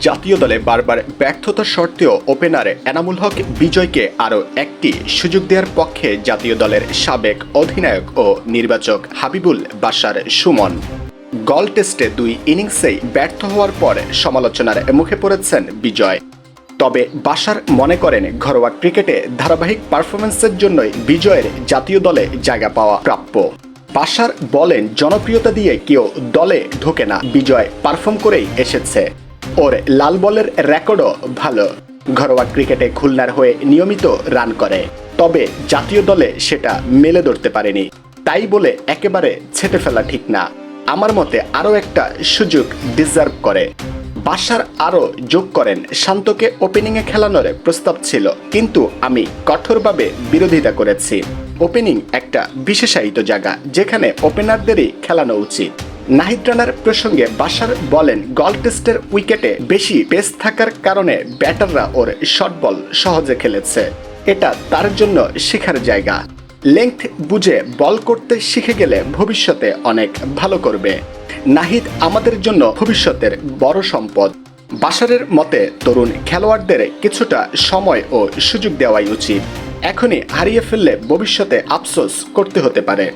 জাতীয় দলে বারবার ব্যর্থতা সত্ত্বেও ওপেনার এনামুল হক বিজয়কে আরও একটি সুযোগ দেওয়ার পক্ষে জাতীয় দলের সাবেক অধিনায়ক ও নির্বাচক হাবিবুল বাশার সুমন। গল টেস্টে দুই ইনিংসেই ব্যর্থ হওয়ার পর সমালোচনার মুখে পড়েছেন বিজয়। তবে বাশার মনে করেন ঘরোয়া ক্রিকেটে ধারাবাহিক পারফরমেন্সের জন্যই বিজয়ের জাতীয় দলে জায়গা পাওয়া প্রাপ্য। বাশার বলেন, জনপ্রিয়তা দিয়ে কেউ দলে ঢোকে না, বিজয় পারফর্ম করেই এসেছে। ওর, লাল বলের রেকর্ডও ভালো। ঘরোয়া ক্রিকেটে খুলনার হয়ে নিয়মিত রান করে। তবে জাতীয় দলে সেটা মেলে ধরতে পারেনি। তাই বলে একেবারে ছেটে ফেলা ঠিক না। আমার মতে আরও একটা সুযোগ ডিজার্ভ করে। বাসার আরও যোগ করেন। শান্তকে ওপেনিংয়ে খেলানোর প্রস্তাব ছিল। কিন্তু আমি কঠোরভাবে বিরোধিতা করেছি। ওপেনিং একটা বিশেষায়িত জায়গা, যেখানে ওপেনারদেরই খেলানো উচিত। নাহিদ রানার প্রসঙ্গে বাসার বলেন, গল টেস্টের উইকেটে বেশি পেস থাকার কারণে ব্যাটাররা ওর শর্ট বল সহজে খেলেছে। এটা তার জন্য শেখার জায়গা। লেংথ বুঝে বল করতে শিখে গেলে ভবিষ্যতে অনেক ভালো করবে। নাহিদ আমাদের জন্য ভবিষ্যতের বড় সম্পদ। বাসারের মতে, তরুণ খেলোয়াড়দের কিছুটা সময় ও সুযোগ দেওয়াই উচিত। এখনই হারিয়ে ফেললে ভবিষ্যতে আফসোস করতে হতে পারে।